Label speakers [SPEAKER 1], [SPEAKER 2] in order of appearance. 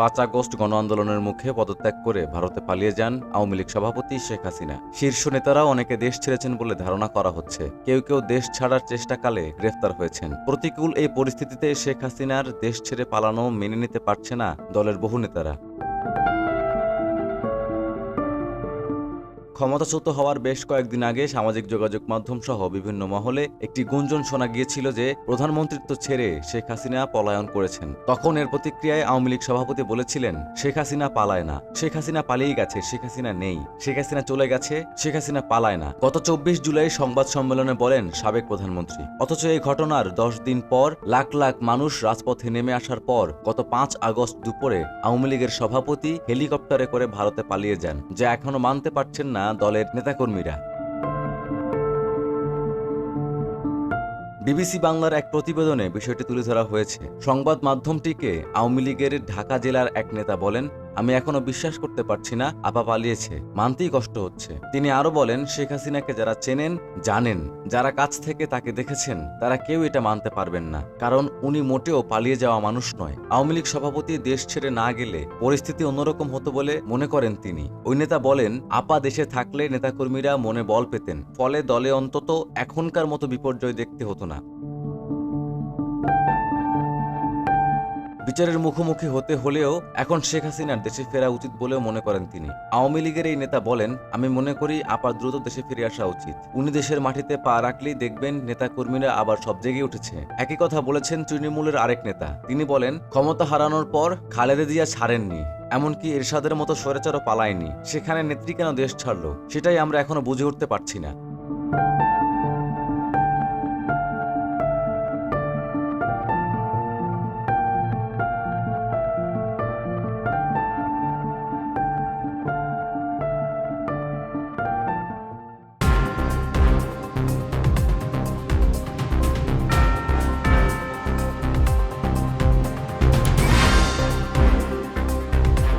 [SPEAKER 1] পাঁচ আগস্ট গণ আন্দোলনের মুখে পদত্যাগ করে ভারতে পালিয়ে যান আওয়ামী লীগ সভাপতি শেখ হাসিনা। শীর্ষ নেতারা অনেকে দেশ ছেড়েছেন বলে ধারণা করা হচ্ছে। কেউ কেউ দেশ ছাড়ার চেষ্টাকালে গ্রেফতার হয়েছেন। প্রতিকূল এই পরিস্থিতিতে শেখ হাসিনার দেশ ছেড়ে পালানো মেনে নিতে পারছে না দলের বহু নেতারা। ক্ষমতাচ্যুত হওয়ার বেশ কয়েকদিন আগে সামাজিক যোগাযোগ মাধ্যম সহ বিভিন্ন মহলে একটি গুঞ্জন শোনা গিয়েছিল যে প্রধানমন্ত্রিত্ব ছেড়ে শেখ হাসিনা পলায়ন করেছেন। তখন এর প্রতিক্রিয়ায় আওয়ামী লীগ সভাপতি বলেছিলেন, শেখ হাসিনা পালায় না। শেখ হাসিনা পালিয়ে গেছে। শেখ হাসিনা নেই। শেখ হাসিনা চলে গেছে। শেখ হাসিনা পালায় না। গত চব্বিশ জুলাই সংবাদ সম্মেলনে বলেন সাবেক প্রধানমন্ত্রী। অথচ এই ঘটনার দশ দিন পর লাখ লাখ মানুষ রাজপথে নেমে আসার পর গত পাঁচ আগস্ট দুপুরে আওয়ামী লীগের সভাপতি হেলিকপ্টারে করে ভারতে পালিয়ে যান, যা এখনও মানতে পারছেন না দলের নেতাকর্মীরা। বিবিসি বাংলার এক প্রতিবেদনে বিষয়টি তুলে ধরা হয়েছে। সংবাদ মাধ্যমটিকে আওয়ামী লীগের ঢাকা জেলার এক নেতা বলেন আমি এখনও বিশ্বাস করতে পারছি না, আপা পালিয়েছে, মানতেই কষ্ট হচ্ছে। তিনি আরও বলেন, শেখ হাসিনাকে যারা চেনেন, জানেন। যারা কাছ থেকে তাকে দেখেছেন, তারা কেউ এটা মানতে পারবেন না। কারণ উনি মোটেও পালিয়ে যাওয়া মানুষ নয়। আওয়ামী লীগ সভাপতি দেশ ছেড়ে না গেলে পরিস্থিতি অন্যরকম হতো বলে মনে করেন তিনি। ওই নেতা বলেন, আপা দেশে থাকলে নেতাকর্মীরা মনে বল পেতেন। ফলে দলে অন্তত এখনকার মতো বিপর্যয় দেখতে হতো না। বিচারের মুখোমুখি হতে হলেও এখন শেখ হাসিনার দেশে ফেরা উচিত বলেও মনে করেন তিনি। আওয়ামী লীগের এই নেতা বলেন, আমি মনে করি আপার দ্রুত দেশে ফিরে আসা উচিত। উনি দেশের মাটিতে পা রাখলেই দেখবেন নেতা কর্মীরা আবার সব জেগে উঠেছে। একই কথা বলেছেন তৃণমূলের আরেক নেতা। তিনি বলেন, ক্ষমতা হারানোর পর খালেদা জিয়া ছাড়েননি, এমনকি এরশাদের মতো স্বৈরাচারও পালায়নি। সেখানে নেত্রী কেন দেশ ছাড়লো? সেটাই আমরা এখনও বুঝে উঠতে পারছি না।